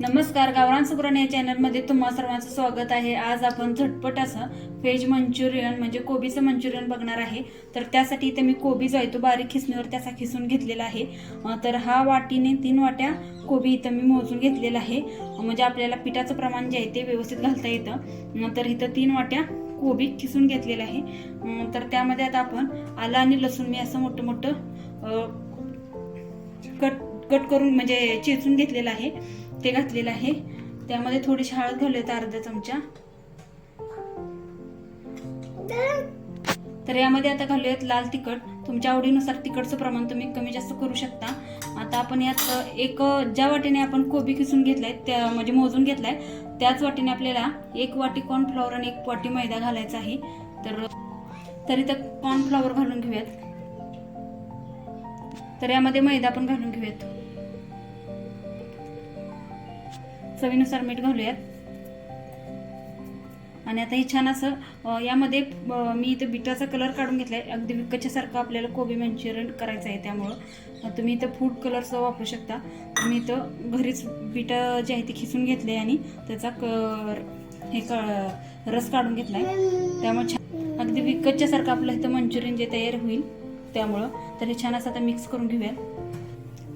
नमस्कार गावरान सुग्रण या चॅनलमध्ये तुम्हा सर्वांचं स्वागत आहे. आज आपण झटपट असं व्हेज मंचुरियन म्हणजे कोबीचं मंचुरियन बघणार आहे. तर त्यासाठी इथे मी कोबी जो आहे तो बारीक खिसणीवर त्याचा खिसून घेतलेला आहे. तर हा वाटीने तीन वाट्या कोबी इथं मी मोजून घेतलेला आहे. म्हणजे आपल्याला पिठाचं प्रमाण जे आहे ते व्यवस्थित घालता येतं. तर इथं तीन वाट्या कोबी खिसून घेतलेलं आहे. तर त्यामध्ये आता आपण आलं आणि लसूण मी असं मोठं मोठं कट कट करून म्हणजे चेचून घेतलेलं आहे. ते घातलेलं आहे. त्यामध्ये थोडीशी हळद घालूयात अर्धा चमचा. तर यामध्ये आता घालूयात लाल तिखट. तुमच्या आवडीनुसार तिखटचं प्रमाण तुम्ही कमी जास्त करू शकता. आता आपण यात एक ज्या वाटीने आपण कोबी किसून घेतलाय त्या म्हणजे मोजून घेतलाय त्याच वाटीने आपल्याला एक वाटी कॉर्नफ्लॉवर आणि एक वाटी मैदा घालायचा आहे. तर तरी तर कॉर्नफ्लॉवर घालून घेऊयात. तर यामध्ये मैदा पण घालून घेऊयात. चवीनुसार मीठ घालूयात. आणि आता हे छान असं यामध्ये मी इथं बिटाचा कलर काढून घेतलाय. अगदी विकतच्यासारखं आपल्याला कोबी मंचुरियन करायचं आहे त्यामुळं. तुम्ही इथं फूड कलरचं वापरू शकता. मी इथं घरीच बीट जे आहे ते खिसून घेतले आणि त्याचा क हे क रस काढून घेतलाय. त्यामुळे छान अगदी विकतच्यासारखं आपलं इथं मंचुरियन जे तयार होईल त्यामुळं. तर हे छान असं आता मिक्स करून घेऊया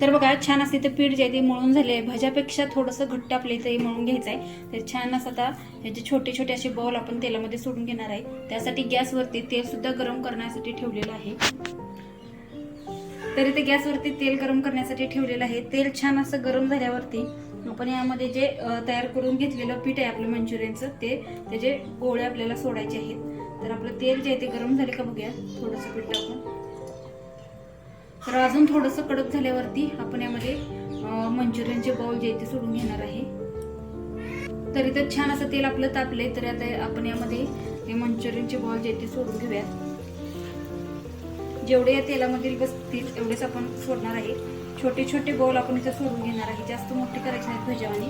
तर बघा छान असं इथं पीठ जे आहे ते मळून झाले आहे भाज्यापेक्षा थोडंसं घट्ट आपल्या इथं हे मळून घ्यायचं आहे तर छान असं आता ह्याचे छोटे छोटे असे बॉल आपण तेलामध्ये सोडून घेणार आहे. त्यासाठी गॅसवरती तेलसुद्धा गरम करण्यासाठी ठेवलेलं आहे. तर इथे गॅसवरती तेल गरम करण्यासाठी ठेवलेलं आहे. तेल छान असं गरम झाल्यावरती आपण यामध्ये जे तयार करून घेतलेलं पीठ आहे आपलं मंचुरियनचं ते त्याचे गोळे आपल्याला सोडायचे आहेत. तर आपलं तेल जे आहे ते गरम झाले का बघूया. थोडंसं पीठ टाकून. तर अजून थोडंसं कडक झाल्यावरती आपण यामध्ये मंचुरियनचे बाउल जे आहे ते सोडून घेणार आहे. तर इथं छान असं तेल आपलं तापले तर आता आपण यामध्ये हे मंचुरियनचे बॉल जे ते सोडून घेऊयात. जेवढे या तेलामधील बसतील एवढेच आपण सोडणार आहे. छोटे छोटे बॉल आपण इथं सोडून घेणार आहे. जास्त मोठे करायचे नाहीत भजावानी.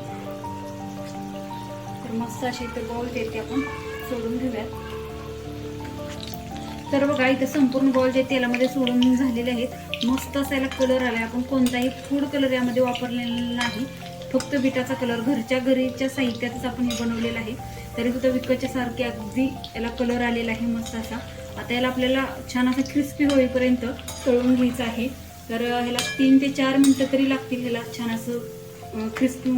तर मस्त असे इथे बॉल जे ते आपण सोडून घेऊयात. तर बघा इथं संपूर्ण बॉल जे तेलामध्ये सोडून झालेले आहेत मस्त असायला कलर आला आपण कोणताही फूड कलर यामध्ये वापरलेला नाही. फक्त बिटाचा कलर घरच्या घरीच्या साहित्यातच आपण हे बनवलेलं आहे. तरी सुद्धा विकतच्या सारखे अगदी याला कलर आलेला आहे मस्त असा. आता याला आपल्याला छान असा क्रिस्पी होईपर्यंत तळून घ्यायचं आहे. तर ह्याला तीन ते चार मिनटं तरी लागतील ह्याला छान असं क्रिस्पी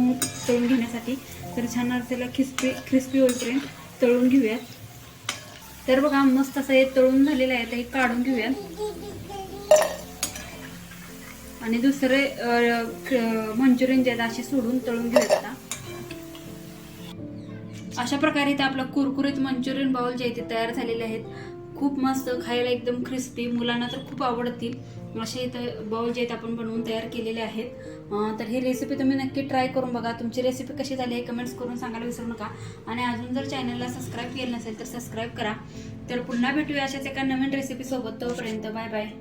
तळून घेण्यासाठी. तर छान असं त्याला क्रिस्पी क्रिस्पी होईपर्यंत तळून घेऊयात. तर बघा मस्त असं हे तळून झालेलं आहे. तर हे काढून घेऊयात आणि दुसरे मंचुरियन जे आहेत असे सोडून तळून घेऊयात आता. अशा प्रकारे इथे आपलं कुरकुरीत मंचुरियन बाउल जे आहे ते तयार झालेले आहेत. खूप मस्त खायला एकदम क्रिस्पी मुलांना तर खूप आवडतील. असे इथं बाउल जे आहेत आपण बनवून तयार केलेले आहेत. तर ही रेसिपी तुम्ही नक्की ट्राय करून बघा. तुमची रेसिपी कशी झाली आहे कमेंट्स करून सांगायला विसरू नका. आणि अजून जर चॅनलला सबस्क्राईब केलं नसेल तर सबस्क्राईब करा. तर पुन्हा भेटूया अशाच एका नवीन रेसिपीसोबत तोपर्यंत बाय बाय